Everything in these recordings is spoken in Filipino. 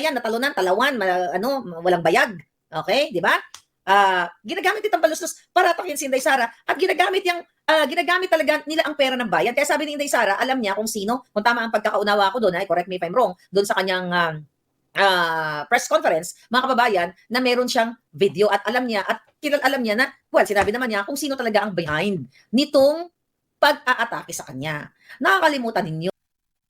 bayan, natalunan, talawan, ma- ano, walang bayag. Okay, di ba? Ah, ginagamit itong balustos para atakin si Inday Sara at ginagamit yung ah, ginagamit talaga nila ang pera ng bayan. Kaya sabi ni Inday Sara, alam niya kung sino, kung tama ang pagkakaunawa ko doon, ay correct me if I'm wrong, doon sa kanyang ah, ah, press conference, mga kababayan, na meron siyang video at alam niya at kilal alam niya na, well, sinabi naman niya kung sino talaga ang behind nitong pag-aatake sa kanya. Nakakalimutan ninyo.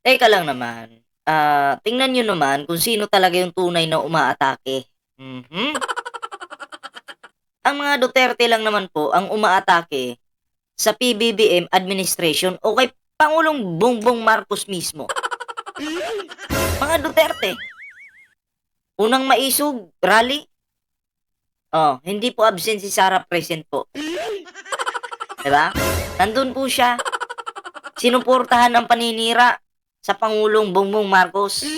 Teka lang naman. Ah, tingnan nyo naman kung sino talaga yung tunay na umaatake. Mhm. Ang mga Duterte lang naman po ang umaatake sa PBBM administration o kay Pangulong Bongbong Marcos mismo. Mga Duterte. Unang maisog, rally. Oh, hindi po absent si Sara present po. Diba? Nandun po siya. Sinuportahan ang paninira sa Pangulong Bongbong Marcos.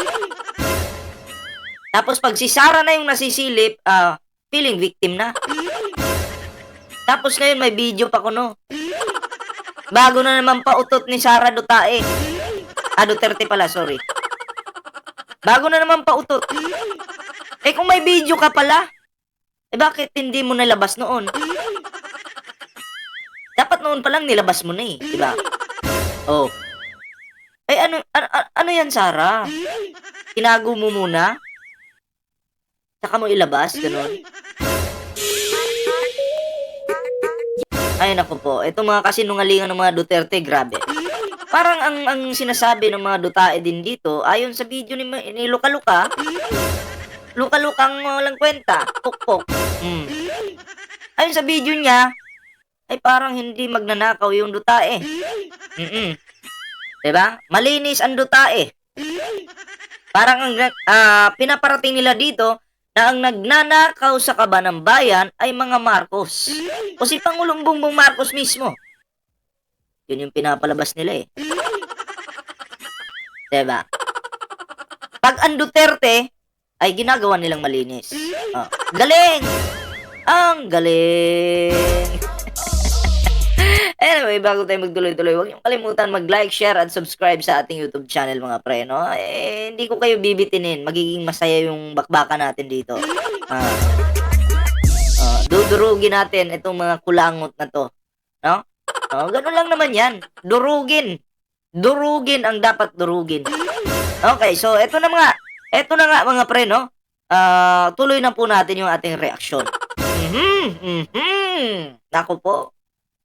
Tapos pag si Sara na yung nasisilip, ah, feeling victim na. Tapos ngayon may video pa kuno. Bago na naman pautot ni Sara Dutae. Ah, Duterte pala, sorry. Bago na naman pautot. Eh kung may video ka pala, eh bakit hindi mo nalabas noon? Dapat noon pa lang nilabas mo na eh, di ba? Oh. Eh ano, ano, ano yan, Sara? Tinago mo muna? Saka mo ilabas, ganun? Ay, naku po. Itong mga kasinungalingan ng mga Duterte, grabe. Parang ang, ang sinasabi ng mga Dutae din dito, ayon sa video ni, ni Luka Luka, Luka Lukang walang kwenta, pukpok. Hmm. Ayon sa video niya, ay parang hindi magnanakaw yung Dutae. Mm-mm. Diba? Malinis ang Dutae. Parang ang ah, pinaparating nila dito na ang nagnanakaw sa kaba ng bayan ay mga Marcos. O si Pangulong Bongbong Marcos mismo. Yun yung pinapalabas nila eh. Diba? Pag ang Duterte ay ginagawa nilang malinis. Oh, galing! Ang galing! Anyway, bago tayo magtuloy-tuloy, huwag niyong kalimutan mag-like, share, at subscribe sa ating YouTube channel, mga pre, no? Eh, hindi ko kayo bibitinin. Magiging masaya yung bakbaka natin dito. Ah. Ah, dudurugin natin itong mga kulangot na to. No? Oh, ganun lang naman yan. Durugin. Durugin ang dapat durugin. Okay, so eto na mga, eto na nga mga pre, no? Ah, tuloy na po natin yung ating reaksyon. Mhm, mhm. Nako po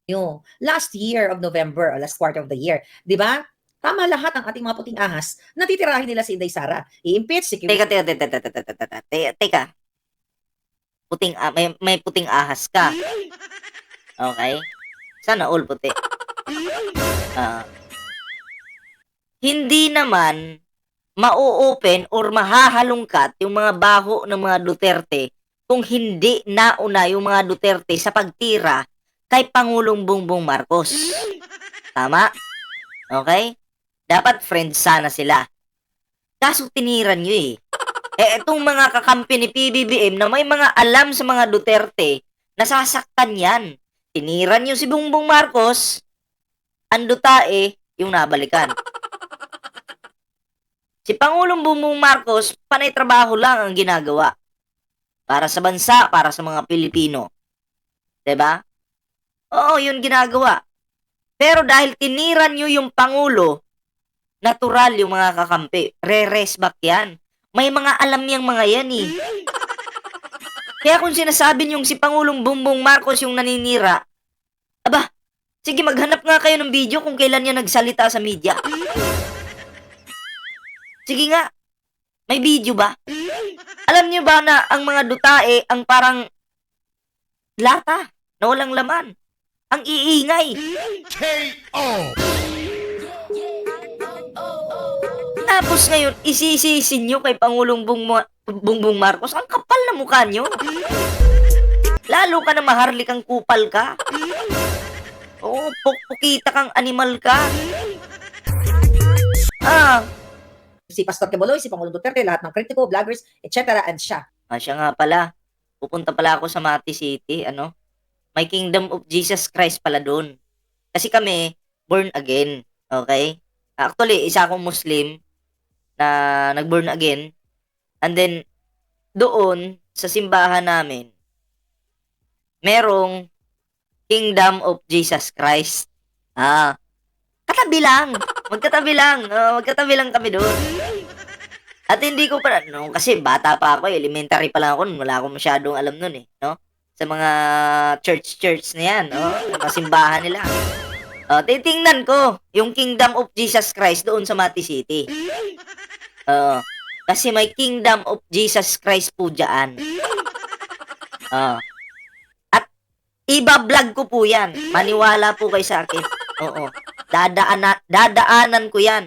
nyo last year of November or last quarter of the year. Di ba? Tama lahat ang ating mga puting ahas. Natitirahin nila si Inday Sara. I-impeach si Teka, teka, teka, teka, teka, teka, teka, teka. Puting, ah, may, may puting ahas ka. Okay? Sana all puti. Uh, hindi naman mau-open or mahahalungkat yung mga baho ng mga Duterte kung hindi nauna yung mga Duterte sa pagtira kay Pangulong Bongbong Marcos. Tama? Okay? Dapat friends sana sila. Kaso tiniran nyo eh. Eh, itong mga kakampi ni PBBM na may mga alam sa mga Duterte, nasasaktan yan. Tiniran nyo si Bongbong Marcos, ang Dutae, yung nabalikan. Si Pangulong Bongbong Marcos, panay trabaho lang ang ginagawa. Para sa bansa, para sa mga Pilipino. ba? Oo, yun ginagawa. Pero dahil tiniran nyo yung Pangulo, natural yung mga kakampi. Re-rest back yan. May mga alam yang mga yan eh. Kaya kung sinasabi niyong si Pangulong Bongbong Marcos yung naninira, aba, sige maghanap nga kayo ng video kung kailan niya nagsalita sa media. Sige nga, may video ba? Alam niyo ba na ang mga dutae ang parang lata na walang laman? Ang iingay. Tapos ngayon, isisisi nyo kay Pangulong Bung- Bongbong Marcos, ang kapal na mukha nyo. Lalo ka na maharlik ang kupal ka. Oo, pukpukita kang animal ka. Ah, si Pastor Queboloy, si Pangulong Duterte, lahat ng kritiko, vloggers, etc. and siya. ah, siya nga pala. Pupunta pala ako sa Mati City, ano? May Kingdom of Jesus Christ pala doon. Kasi kami, born again. Okay? Actually, isa akong Muslim na nag-born again. And then, doon, sa simbahan namin, merong Kingdom of Jesus Christ. Ah, katabi lang. Magkatabi lang. Oh, magkatabi lang kami doon. At hindi ko pa, no, kasi bata pa ako, elementary pa lang ako, wala akong masyadong alam nun eh, no? Sa mga church-church na yan, no? Sa mga simbahan nila. Oh, titingnan ko yung Kingdom of Jesus Christ doon sa Mati City. Oo. kasi may Kingdom of Jesus Christ po dyan. Oo. At iba-vlog ko po yan. Maniwala po kayo sa akin. Oo. Dadaanan, dadaanan ko yan.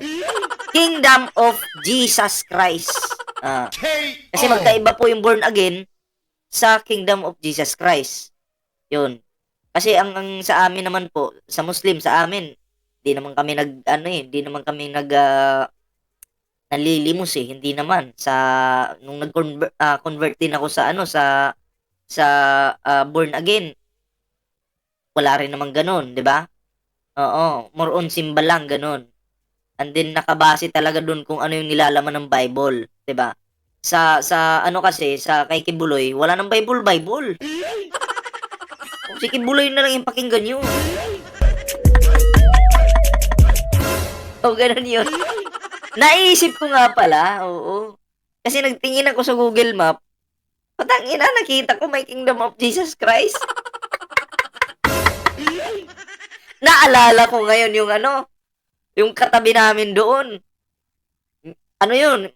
Kingdom of Jesus Christ. Ah. Kasi magkaiba po yung born again sa Kingdom of Jesus Christ. Yun. Kasi ang, ang sa amin naman po, sa Muslim, sa amin, di naman kami nag, ano eh, di naman kami nag, ah, nalilimos eh, hindi naman. Sa, nung nag-convert ah, convert din ako sa, ano, sa, sa ah, born again, wala rin naman ganun, di ba? Oo, more on simba lang, ganun. And then, nakabase talaga dun kung ano yung nilalaman ng Bible, di ba? Sa, sa, ano kasi, sa kay Kibuloy, wala nang Bible, Bible. Kung si Kibuloy na lang yung pakinggan nyo. o, ganun yun. Naisip ko nga pala, oo. Kasi nagtingin ako sa Google Map, patangina, nakita ko may Kingdom of Jesus Christ. Naalala ko ngayon yung ano, yung katabi namin doon. Ano yun?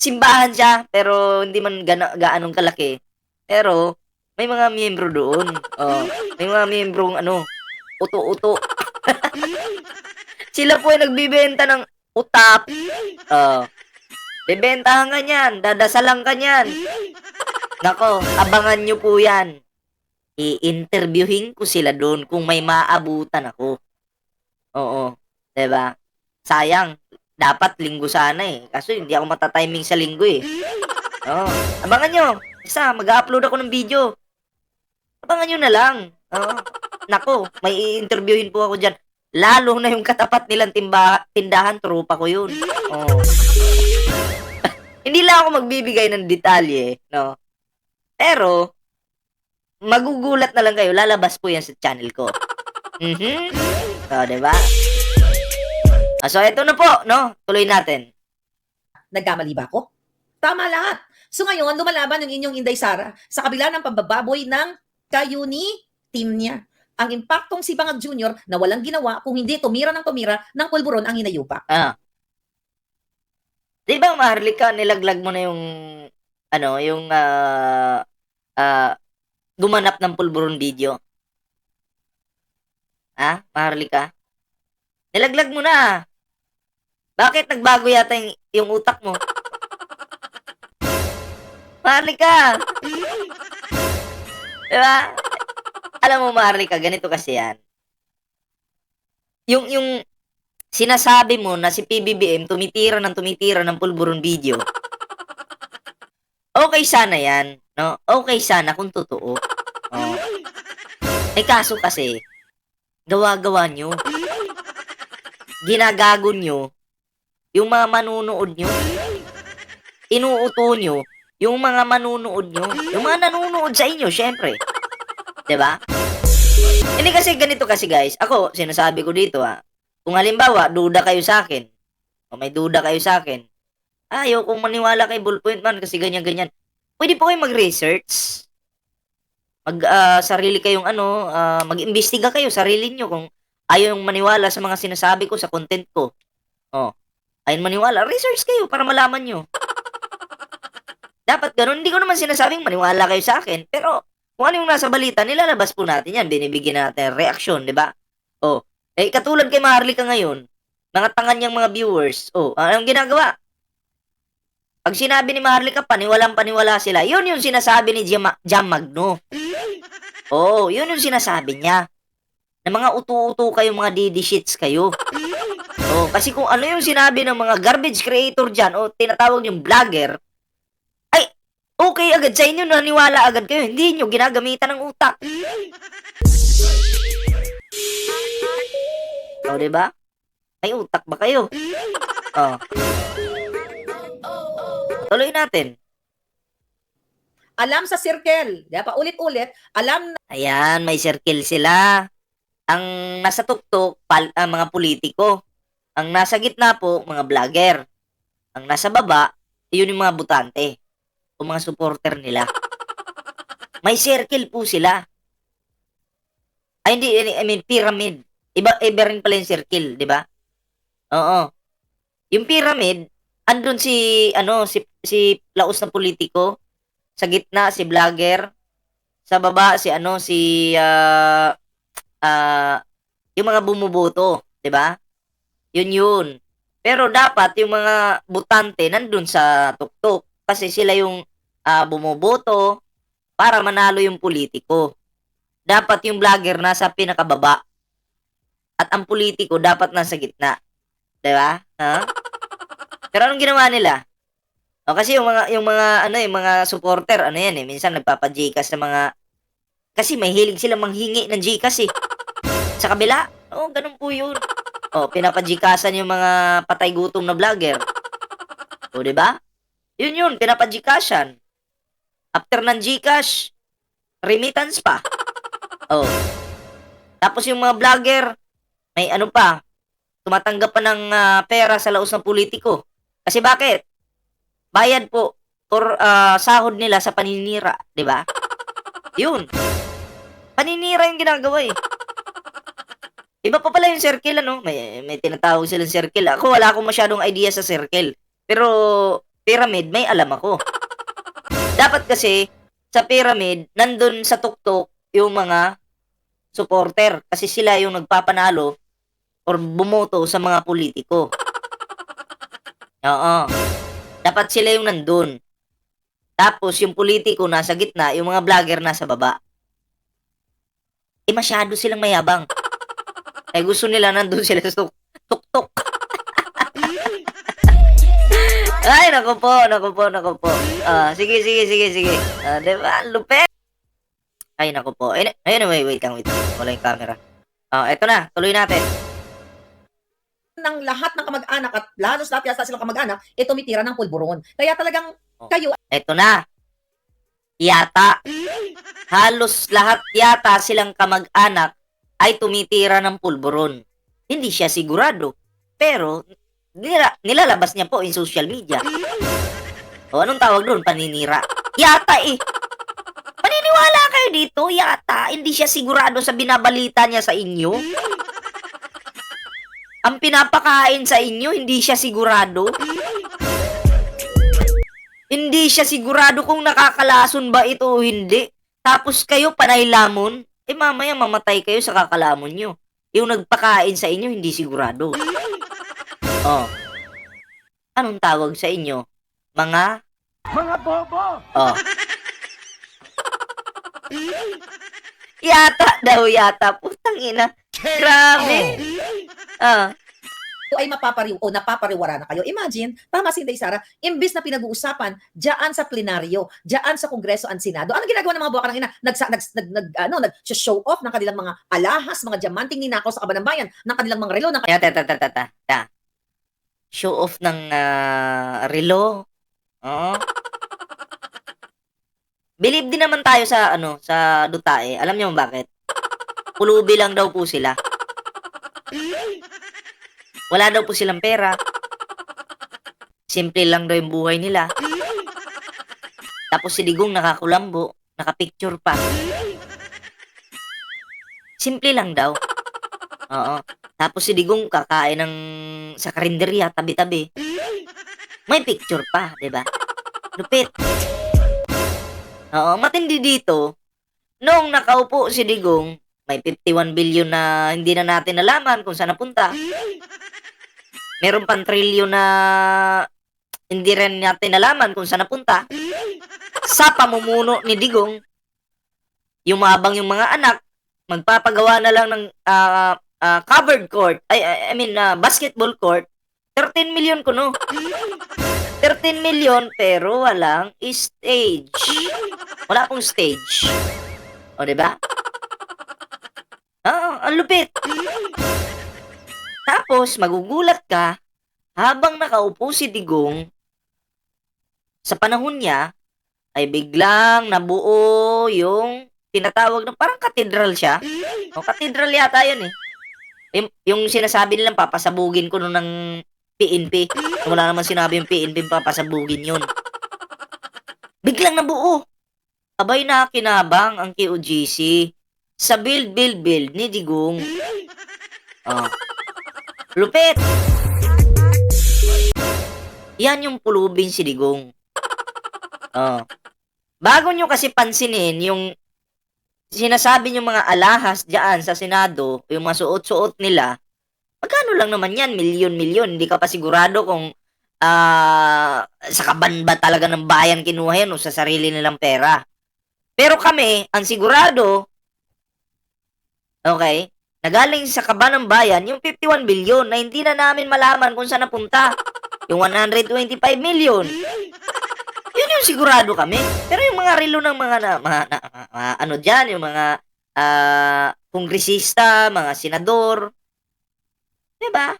Simbahan siya, pero hindi man gana, gaanong kalaki. Pero, may mga miyembro doon. Oh, may mga miyembro ano, uto-uto. Sila po ay nagbibenta ng utap. Oh. Bebentahan ka niyan, dadasalan ka niyan. Nako, abangan nyo po yan. I-interviewin ko sila doon kung may maabutan ako. Oo. 'Di ba? Sayang, dapat linggo sana eh. Kaso hindi ako matatiming sa linggo eh. Oo. Abangan nyo. Isa, mag-upload ako ng video. Abangan nyo na lang. Oo. Nako, may i-interviewin po ako dyan. Lalo na yung katapat nilang timba, tindahan, tropa ko yun. Oo. hindi lang ako magbibigay ng detalye, no? Pero, magugulat na lang kayo. Lalabas po yan sa channel ko. Mhm. So, 'di ba? Ah, so, ito na po, no? Tuloy natin. Nagkamali ba ako? Tama lahat. So ngayon, lumalaban yung inyong Inday Sara sa kabila ng pambababoy ng Kayuni team niya. Ang impaktong si Bangag Jr. na walang ginawa kung hindi tumira ng tumira ng pulburon ang hinayupak. Ah. Di ba, Maharlika, nilaglag mo na yung, ano, yung, ah, ah, gumanap ng pulburon video? Ah, Maharlika? Nilaglag mo na. Bakit nagbago yata yung, yung utak mo? Maharlika! Diba? Alam mo, Maharlika, ganito kasi yan. Yung, yung, sinasabi mo na si PBBM tumitira ng tumitira ng pulburon video. Okay sana yan, no? Okay sana kung totoo. Oh. Eh kaso kasi, gawa-gawa nyo. Ginagago nyo yung mga manunood nyo. Inuuto nyo yung mga manunood nyo. Yung mga nanunood sa inyo, syempre. ba? Hindi kasi ganito kasi guys. Ako, sinasabi ko dito ha. Kung halimbawa, duda kayo sa akin, o may duda kayo sa akin, ayaw kong maniwala kay Ballpoint Man kasi ganyan-ganyan. Pwede po kayo mag-research. Mag, ah, sarili kayong ano, ah, mag-imbestiga kayo, sarili nyo kung ayaw yung maniwala sa mga sinasabi ko, sa content ko. Oh, ayaw maniwala, research kayo para malaman nyo. Dapat ganun. Hindi ko naman sinasabing maniwala kayo sa akin, pero kung ano yung nasa balita, nilalabas po natin yan. Binibigyan natin reaksyon, di ba? Oh, eh, katulad kay Maharlika ngayon, mga tangan niyang mga viewers, oh, anong ginagawa? Pag sinabi ni Maharlika, paniwalang paniwala sila. Yun yung sinasabi ni Jam, Jam Magno. Oh, yun yung sinasabi niya. Na mga utu-utu kayo, mga didi shits kayo. Oh, kasi kung ano yung sinabi ng mga garbage creator dyan, o tinatawag yung vlogger, ay, okay agad sa inyo, naniwala agad kayo. Hindi nyo ginagamitan ng utak. O, di ba? May utak ba kayo? Oh. tuloy natin. Alam sa circle. Di ba? Ulit-ulit. Alam Ayan, may circle sila. Ang nasa tuktok, pal, ah, mga politiko. Ang nasa gitna po, mga vlogger. Ang nasa baba, yun yung mga butante. O mga supporter nila. May circle po sila. Ay, hindi, I mean, pyramid. Iba, iba rin pala yung circle, di ba? Oo. Yung pyramid, andun si, ano, si, si laos na politiko. Sa gitna, si vlogger sa baba si ano si ah ah, yung mga bumuboto, 'di ba? Yun yun. Pero dapat yung mga butante nandun sa tuktok kasi sila yung ah, bumuboto para manalo yung politiko. Dapat yung vlogger nasa pinakababa. At ang politiko dapat nasa gitna. 'Di ba? Ha? Pero anong ginawa nila? O kasi yung mga yung mga ano yung mga supporter ano yan eh minsan nagpapa-Gcash sa mga kasi may hilig silang manghingi ng Gcash eh. Sa kabila, oh, ganun po yun. Oh, pinapa-Gcashan yung mga patay gutom na vlogger. O, di ba? Yun yun, pinapa-Gcashan. After ng Gcash, remittance pa. Oh. Tapos yung mga vlogger, may ano pa, tumatanggap pa ng ah, pera sa laos ng politiko. Kasi bakit? Bayad po or ah, sahod nila sa paninira, di ba? Yun. Paninira yung ginagawa eh. Iba pa pala yung circle, ano? May, may tinatawag silang circle. Ako, wala akong masyadong idea sa circle. Pero, pyramid, may alam ako. Dapat kasi, sa pyramid, nandun sa tuktok yung mga supporter. Kasi sila yung nagpapanalo or bumoto sa mga politiko. Oo. Dapat sila yung nandun. Tapos, yung politiko nasa gitna, yung mga vlogger nasa baba. Eh, masyado silang mayabang. Eh, gusto nila nandun sila sa tuk- tuktok. Ay, naku po, naku po, naku po. Ah, sige, sige, sige, sige. Ah, di ba? Lupet. Ay, naku po. Ay, ayun, wait, wait lang, wait lang. Wala yung camera. Ah, eto na. Tuloy natin. ng lahat ng kamag-anak at lalo sa yata silang kamag-anak, eh tumitira ng pulburon. Kaya talagang kayo Eto na. Yata. Halos lahat yata silang kamag-anak ay tumitira ng pulburon. Hindi siya sigurado. Pero, nila, nilalabas niya po in social media. O, anong tawag doon? Paninira. Yata eh. Maniniwala kayo dito? Yata. Hindi siya sigurado sa binabalita niya sa inyo. Ang pinapakain sa inyo, hindi siya sigurado. Hindi siya sigurado kung nakakalason ba ito o hindi. Tapos kayo panay lamon, eh mamaya mamatay kayo sa kakalamon nyo. Yung nagpakain sa inyo, hindi sigurado. Oh. Anong tawag sa inyo? Mga? Mga bobo! Oh. Yata daw yata. Putang ina. Grabe. Ah. Ay mapapariw o napapariwara na kayo. Imagine, tama si Inday Sara, imbis na pinag-uusapan diyan sa plenaryo, diyan sa Kongreso at Senado. Ano ginagawa ng mga buwak ng ina? Nag, nag, nag, nag, ano, nag-show off ng kanilang mga alahas, mga diamanting ninakaw sa kaban bayan, ng kanilang mga relo, ng Kaya, ta, ta, ta. Show off ng ah, relo. Oo. Believe din naman tayo sa, ano, sa Dutae. Alam niyo bakit? Pulubi lang daw po sila. Wala daw po silang pera. Simple lang daw yung buhay nila. Tapos si Digong nakakulambo, nakapicture pa. Simple lang daw. Oo. Tapos si Digong kakain ng sa karinderya, tabi-tabi. May picture pa, 'di ba? Lupit. Oo, matindi dito. Noong nakaupo si Digong, may 51 billion na hindi na natin nalaman kung saan napunta. Meron pang trillion na hindi rin natin nalaman kung saan napunta. Sa pamumuno ni Digong, yumabang yung mga anak, magpapagawa na lang ng ah, ah, covered court, ay, I, I mean, ah, basketball court, 13 million kuno. 13 million pero walang stage. Wala pong stage. O, di ba? Ah, ang lupit. Tapos, magugulat ka, habang nakaupo si Digong sa panahon niya, ay biglang nabuo yung tinatawag na parang katedral siya. O katedral yata yun eh. Yung, yung sinasabi nilang papasabugin ko nun ng PNP. Wala naman sinabi yung PNP papasabugin yun. Biglang nabuo. Abay na kinabang ang KOGC sa build, build, build ni Digong. Oh. Lupit! Yan yung pulubin si Digong. Oh. Bago nyo kasi pansinin yung sinasabi yung mga alahas diyan sa Senado, yung mga suot-suot nila, magkano lang naman yan? Milyon-milyon. Hindi ka pa sigurado kung ah sa kaban ba talaga ng bayan kinuha yan o sa sarili nilang pera. Pero kami, ang sigurado, okay, nagaling sa kaban ng bayan, yung 51 billion na hindi na namin malaman kung saan napunta. Yung 125 million. Yun yung sigurado kami. Pero yung mga relo ng mga, na, mga, na- mga ano dyan, yung mga ah, kongresista, mga senador, diba?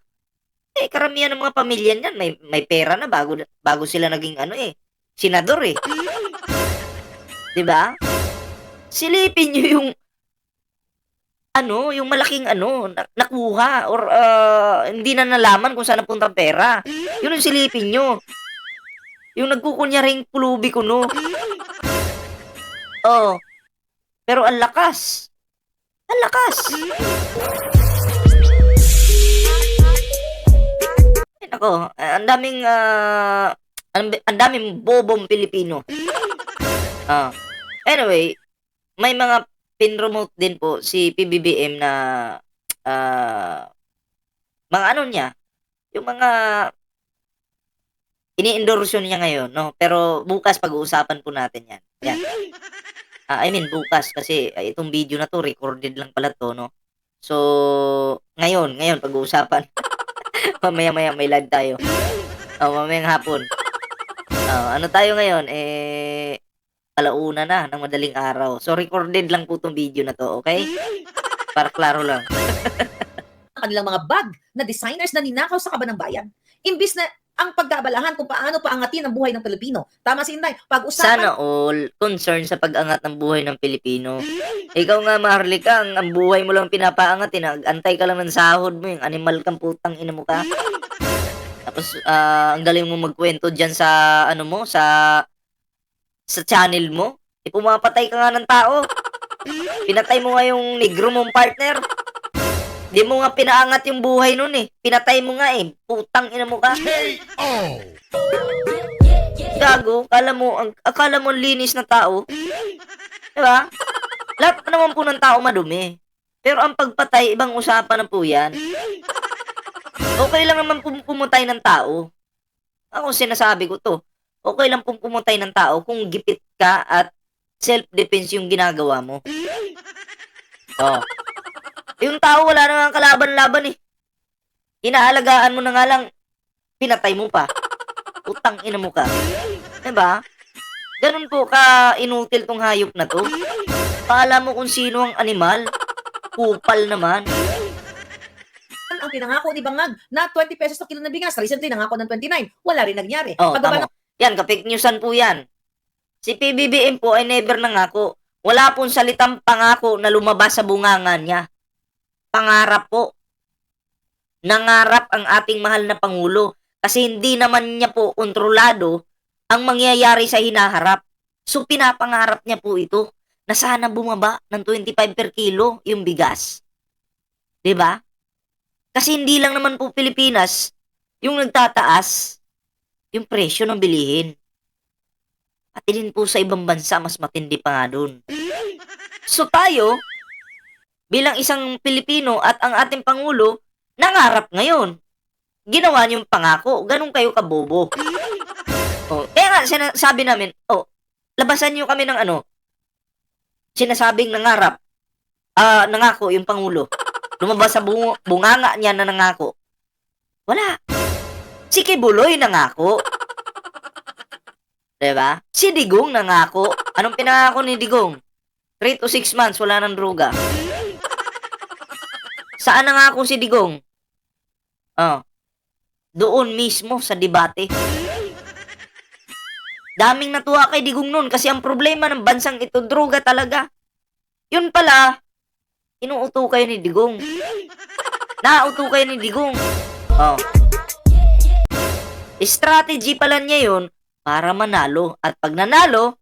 Eh, karamihan ng mga pamilya niyan, may, may pera na bago, bago sila naging ano eh, senador eh. Diba? Silipin nyo yung ano, yung malaking ano, na- nakuha or ah, hindi na nalaman kung saan napunta ang pera. Yun ang silipin nyo. Yung nagkukunyaring pulubi ko, no? Oh. Pero ang lakas. Ang lakas. Ay, eh, ang daming, ah, ang, daming bobong Pilipino. Ah. Anyway, may mga pin-remote din po si PBBM na ah, mga ano niya, yung mga ini-endorse niya ngayon, no? Pero bukas pag-uusapan po natin yan. Yan. Ah, I mean, bukas kasi ah, itong video na to, recorded lang pala to, no? So, ngayon, ngayon pag-uusapan. Mamaya-maya may live tayo. Oh, mamayang hapon. Oh, ano tayo ngayon? Eh, alauna na ng madaling araw. So, recorded lang po tong video na to, okay? Para klaro lang. ang kanilang mga bag na designers na ninakaw sa kaban ng bayan. Imbis na ang pagkabalahan kung paano paangatin ang buhay ng Pilipino. Tama si Inday, pag-usapan Sana all concern sa pag-angat ng buhay ng Pilipino. Ikaw nga, Maharlika, ang, ang buhay mo lang pinapaangat. Nag-antay ka lang ng sahod mo, yung animal kang putang ina mo ka. Tapos, ah, ang galing mo magkwento dyan sa, ano mo, sa, sa channel mo. Eh, pumapatay ka nga ng tao. Pinatay mo nga yung negro mong partner. Di mo nga pinaangat yung buhay nun eh. Pinatay mo nga eh. Putang ina mo ka. Gago, akala mo, ang, akala mo linis na tao. Diba? Lahat pa naman po ng tao madumi. Pero ang pagpatay, ibang usapan na po yan. Okay lang naman pum- pumatay ng tao. Ako sinasabi ko to. Okay lang pong pumatay ng tao kung gipit ka at self-defense yung ginagawa mo. Oh. Yung tao wala namang kalaban-laban eh. Inaalagaan mo na nga lang, pinatay mo pa. Utang ina mo ka. Diba? Ganun po ka inutil tong hayop na to. Paala mo kung sino ang animal. Kupal naman. ang pinangako ni Bangag na 20 pesos na kilo na bigas. Recently, nangako ng 29. Wala rin nangyari. Oh, Pagbaba. Yan, kapik newsan po yan. Si PBBM po ay never nangako. Wala pong salitang pangako na lumabas sa bunganga niya. Pangarap po. Nangarap ang ating mahal na Pangulo kasi hindi naman niya po kontrolado ang mangyayari sa hinaharap. So pinapangarap niya po ito na sana bumaba ng 25 per kilo yung bigas. 'Di ba? Kasi hindi lang naman po Pilipinas yung nagtataas yung presyo ng bilihin. Pati din po sa ibang bansa, mas matindi pa nga dun. So tayo, bilang isang Pilipino at ang ating Pangulo, nangarap ngayon. Ginawa niyong pangako, ganun kayo kabobo. Oh, kaya nga, sina- sabi namin, oh, labasan niyo kami ng ano, sinasabing nangarap, ah, nangako yung Pangulo. Lumabas sa bunganga niya na nangako. Wala. Si Kibuloy nangako. Diba? Si Digong nangako. Anong pinangako ni Digong? 3 to 6 months, wala nang droga. Saan nangako si Digong? Oh. Doon mismo sa debate. Daming natuwa kay Digong noon kasi ang problema ng bansang ito, droga talaga. Yun pala, inuuto kayo ni Digong. Nauuto kayo ni Digong. Oh. Strategy pala niya yun para manalo. At pag nanalo,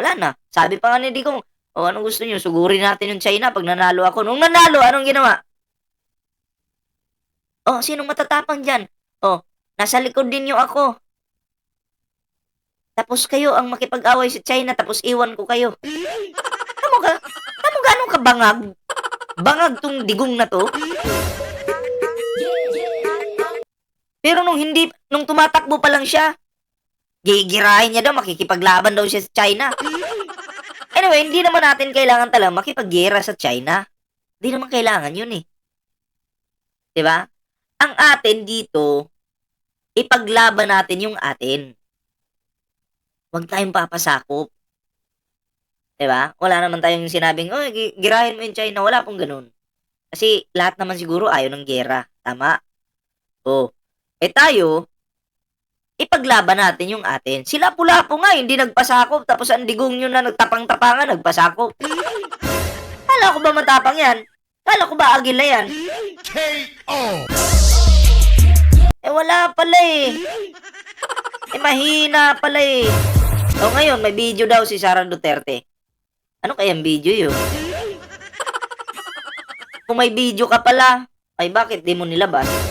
wala na. Sabi pa nga ni Digong, o anong gusto niyo? Sugurin natin yung China pag nanalo ako. Nung nanalo, anong ginawa? Oh, sinong matatapang dyan? Oh, nasa likod din niyo ako. Tapos kayo ang makipag-away sa China, tapos iwan ko kayo. Tamo ka, tamo ganong ka bangag? Bangag tong digong na to? Pero nung hindi, nung tumatakbo pa lang siya, gigirahin niya daw, makikipaglaban daw siya sa China. Anyway, hindi naman natin kailangan talaga makipaggera sa China. Hindi naman kailangan yun eh. 'Di ba? Ang atin dito, ipaglaban natin yung atin. Huwag tayong papasakop. 'Di ba? Wala naman tayong sinabing, "Oy, gi- girahin mo yung China." Wala pong ganun. Kasi lahat naman siguro ayaw ng gera. Tama? Oh. Eh tayo, ipaglaban natin yung atin. Sila pula po nga, hindi nagpasakop. Tapos ang digong nyo na nagtapang-tapangan, nagpasakop. Kala ko ba matapang yan? Kala ko ba agila yan? KO. Eh wala pala eh. Eh mahina pala eh. O ngayon, may video daw si Sara Duterte. Ano kayang video yun? Kung may video ka pala, ay bakit di mo nilabas?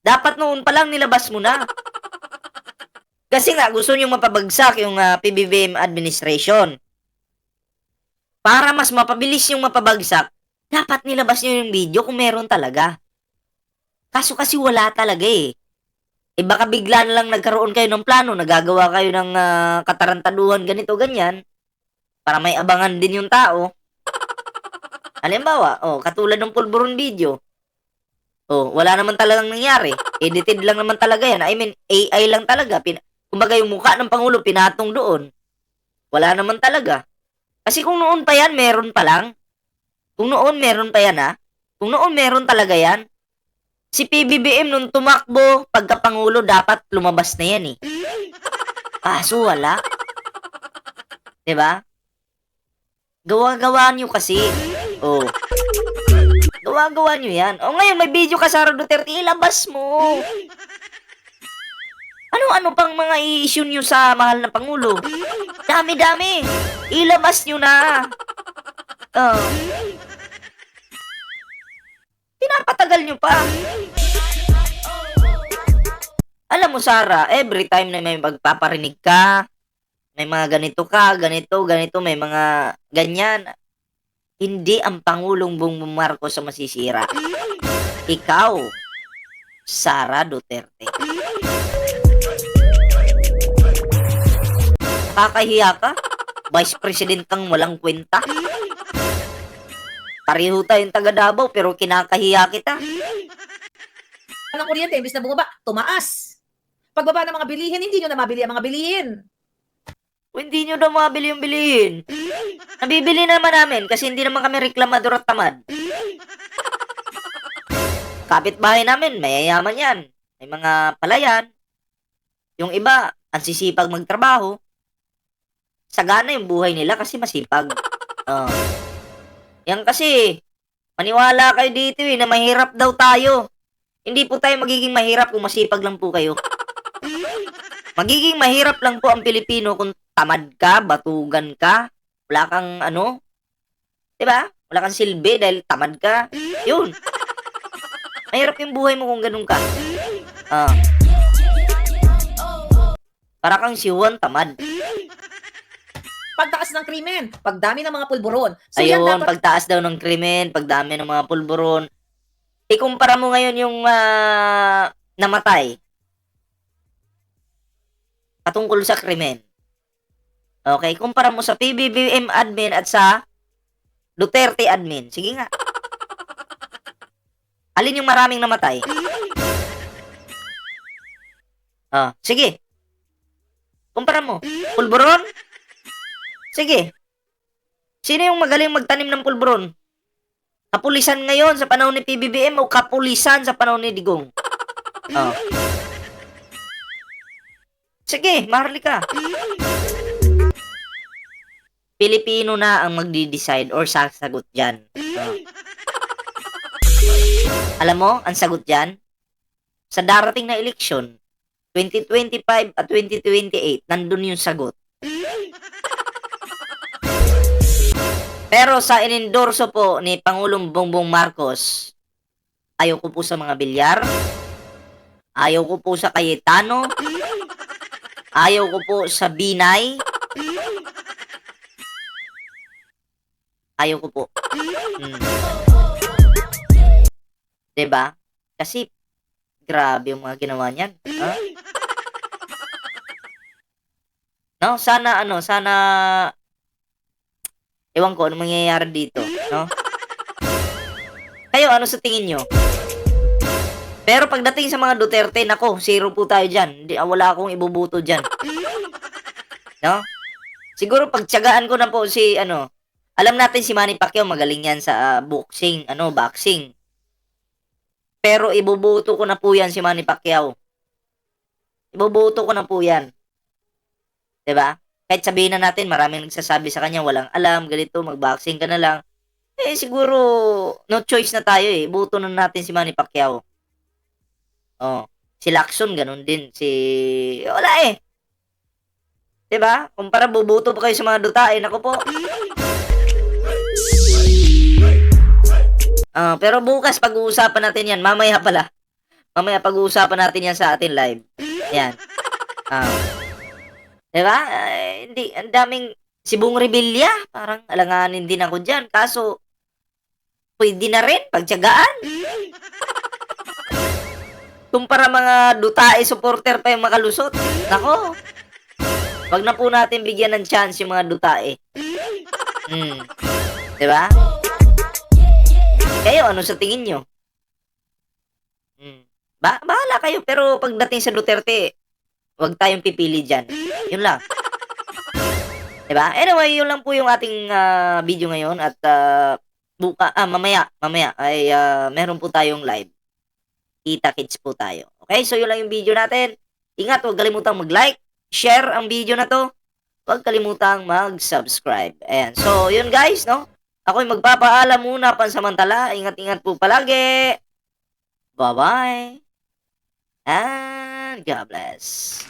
Dapat noon pa lang nilabas mo na. Kasi nga, gusto nyo mapabagsak yung ah, PBBM administration. Para mas mapabilis yung mapabagsak, dapat nilabas nyo yung video kung meron talaga. Kaso kasi wala talaga eh. Eh baka bigla na lang nagkaroon kayo ng plano, nagagawa kayo ng ah, katarantaduhan ganito, ganyan, para may abangan din yung tao. Halimbawa, oh, katulad ng pulburon video. Oh, wala naman talagang nangyari. Edited lang naman talaga yan. I mean, AI lang talaga. Pin Kumbaga yung mukha ng Pangulo, pinatong doon. Wala naman talaga. Kasi kung noon pa yan, meron pa lang. Kung noon meron pa yan ha. Kung noon meron talaga yan. Si PBBM nung tumakbo, pagkapangulo, dapat lumabas na yan eh. Kaso wala. ba? Gawa-gawa nyo kasi. Oh. Gawa-gawa nyo yan. O ngayon, may video ka, Sara Duterte, ilabas mo. Ano-ano pang mga i-issue nyo sa mahal na Pangulo? Dami-dami. Ilabas nyo na. Oh. Pinapatagal nyo pa. Alam mo, Sara, every time na may magpaparinig ka, may mga ganito ka, ganito, ganito, may mga ganyan, hindi ang Pangulong Bongbong Marcos sa masisira. Ikaw, Sara Duterte. Nakakahiya ka? Vice President kang walang kwenta? Pareho tayong taga Davao pero kinakahiya kita. ng kuryente, imbis na bumaba, tumaas. Pagbaba ng mga bilihin, hindi nyo na mabili ang mga bilihin. O, hindi nyo daw mabili yung bilihin. Nabibili naman namin kasi hindi naman kami reklamador at tamad. Kapitbahay namin, mayayaman yan. May mga palayan. Yung iba, ang sisipag magtrabaho. Sagana yung buhay nila kasi masipag. Oh. Yan kasi, maniwala kayo dito eh, na mahirap daw tayo. Hindi po tayo magiging mahirap kung masipag lang po kayo. Magiging mahirap lang po ang Pilipino kung tamad ka, batugan ka, wala kang ano, 'di ba? Wala kang silbi dahil tamad ka. 'Yun. Mahirap yung buhay mo kung ganun ka. Ah. Para kang si Juan tamad. Pagtaas ng krimen, pagdami ng mga pulburon. So Ayun, dapat, pagtaas daw ng krimen, pagdami ng mga pulburon. Ikumpara mo ngayon yung ah, namatay. Patungkol sa krimen. Okay, kumpara mo sa PBBM admin at sa Duterte admin. Sige nga. Alin yung maraming namatay? Ah, sige. Kumpara mo. Pulburon? Sige. Sino yung magaling magtanim ng pulburon? Kapulisan ngayon sa panahon ni PBBM o kapulisan sa panahon ni Digong? Oh. Sige, maharlika. Pilipino na ang magdi-decide or sasagot dyan. Oh. Alam mo, ang sagot dyan, sa darating na eleksyon, 2025 at 2028, nandun yung sagot. Pero sa inendorso po ni Pangulong Bongbong Marcos, ayaw ko po sa mga bilyar, ayaw ko po sa Cayetano, ayaw ko po sa Binay, ayaw ko po. Hmm. 'Di ba? Kasi grabe yung mga ginawa niyan. Ha? No, sana ano, sana ewan ko ano mangyayari dito, no? Kayo ano sa tingin nyo? Pero pagdating sa mga Duterte, nako, zero po tayo dyan. Hindi, ah, wala akong ibubuto dyan. No? Siguro pagtsagaan ko na po si, ano, alam natin si Manny Pacquiao magaling yan sa ah, boxing, ano, boxing. Pero ibubuto ko na po yan si Manny Pacquiao. Ibubuto ko na po yan. 'Di ba? Kahit sabihin na natin, maraming nagsasabi sa kanya, walang alam, ganito, mag-boxing ka na lang. Eh, siguro, no choice na tayo eh. Buto na natin si Manny Pacquiao. Oh. Si Lacson, ganun din. Si... Wala eh. 'Di ba? Kumpara bubuto pa kayo sa mga dutae, nako po. Ah, pero bukas pag-uusapan natin 'yan. Mamaya pala. Mamaya pag-uusapan natin 'yan sa ating live. Yan. Ah. 'Di ba? Eh, hindi ang daming si Bong Revilla, parang alanganin din ako diyan. Kaso pwede na rin pagtiyagaan. Kumpara mga dutae supporter pa yung makalusot. Nako. Wag na po natin bigyan ng chance yung mga dutae. Hmm. 'Di ba? Kayo, ano sa tingin nyo? Hmm. Ba bahala kayo, pero pagdating sa Duterte, wag tayong pipili dyan. Yun lang. Diba? Anyway, yun lang po yung ating ah, video ngayon at ah, buka, ah, mamaya, mamaya ay ah, meron po tayong live. Kita kids po tayo. Okay, so yun lang yung video natin. Ingat, huwag kalimutang mag-like, share ang video na to. Huwag kalimutang mag-subscribe. Ayan. So, yun guys, no? Ako'y magpapaalam muna pansamantala. Ingat-ingat po palagi. Bye-bye. And God bless.